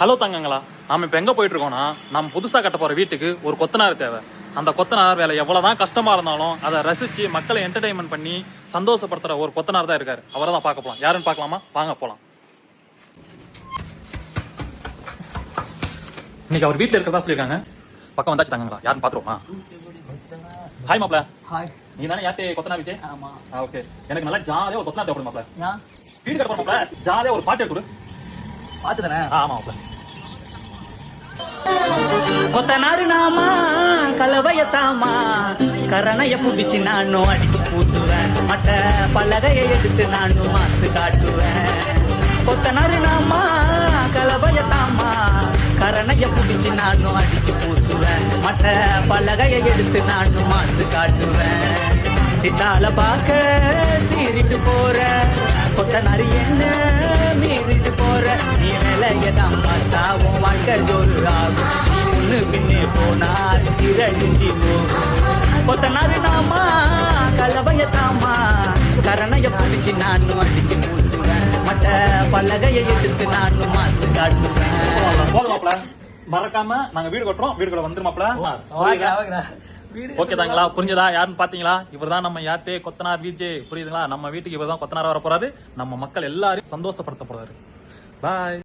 Hello தங்கங்களா நாம இப்ப எங்க போயிட்டு இருக்கோம்னா நம்ம புதுசா கட்ட போற வீட்டுக்கு ஒரு கொத்தனார் தேவை. அந்த கொத்தனார் வேலை எவ்வளவுதான் கஷ்டமா இருந்தாலும் அதை ரசிச்சு மக்களை என்டர்டைன்மெண்ட் பண்ணி சந்தோஷப்படுத்துற ஒரு கொத்தனார் தான் இருக்காரு. அவரை தான் பார்க்க போலாம். யாருன்னு பார்க்கலாமா? வாங்க போலாம். இன்னைக்கு அவர் வீட்டுல இருக்கிறதா சொல்லியிருக்காங்க. பக்கம் வந்தாச்சு தங்கங்களா. யாருன்னு பாத்துருவோமா ஹாய் மாப்ள ஹாய் நீ தானே யாத்தே கொத்தனார் விஜய் ஆமா. ஓகே எனக்கு நல்லா ஜாலியா ஒரு கொத்தனார் தேவைப்படும் மாப்ள வீடு கட்ட போற மாப்ள ஜாலியா ஒரு பாட்டு எடுத்து கொடு. பாத்துக்கிறேன் ஆ, ஆமா மாப்ள కొత్తనారు నామా கலவையத்தாமா கரணைய புடிச்சு நானும் அடிச்சு பூசுவேன் மட்ட பலகையை எடுத்து நானும் மாசு காட்டுவேன். கொத்தனாரு நாமா கலவையத்தாமா கரணைய புடிச்சு நானும் அடிச்சு பூசுவேன். மட்ட பலகையை எடுத்து நானும் மாசு காட்டுவேன். சித்தால பார்க்க சீரிட்டு போற கொத்தனாரு என்ன ஜோறு ஆகும் முன்னு பின்னே போனா சிறடிஞ்சி போகும் கொத்தனாரு கலவைய தாமா கரணைய பிடிச்சு நானும் அடிச்சு பூசுவேன் மட்ட பலகையை எடுத்து நானும் மாசு காட்டுவேன் மறக்காம நாங்க வீடு கட்டுறோம். வீடு கூட வந்துரு மாப்ள வாங்கடா வாங்கடா வீடு ஓகே தாங்களா? புரிஞ்சதா? யாருன்னு பாத்தீங்களா? இவர்தான் நம்ம யாத்தே கொத்தனார் விஜே. புரியுதுங்களா? நம்ம வீட்டுக்கு இவர்தான் கொத்தனார் வர போறாரு நம்ம மக்கள் எல்லாரையும் சந்தோஷப்படுத்த போறாரு. பாய்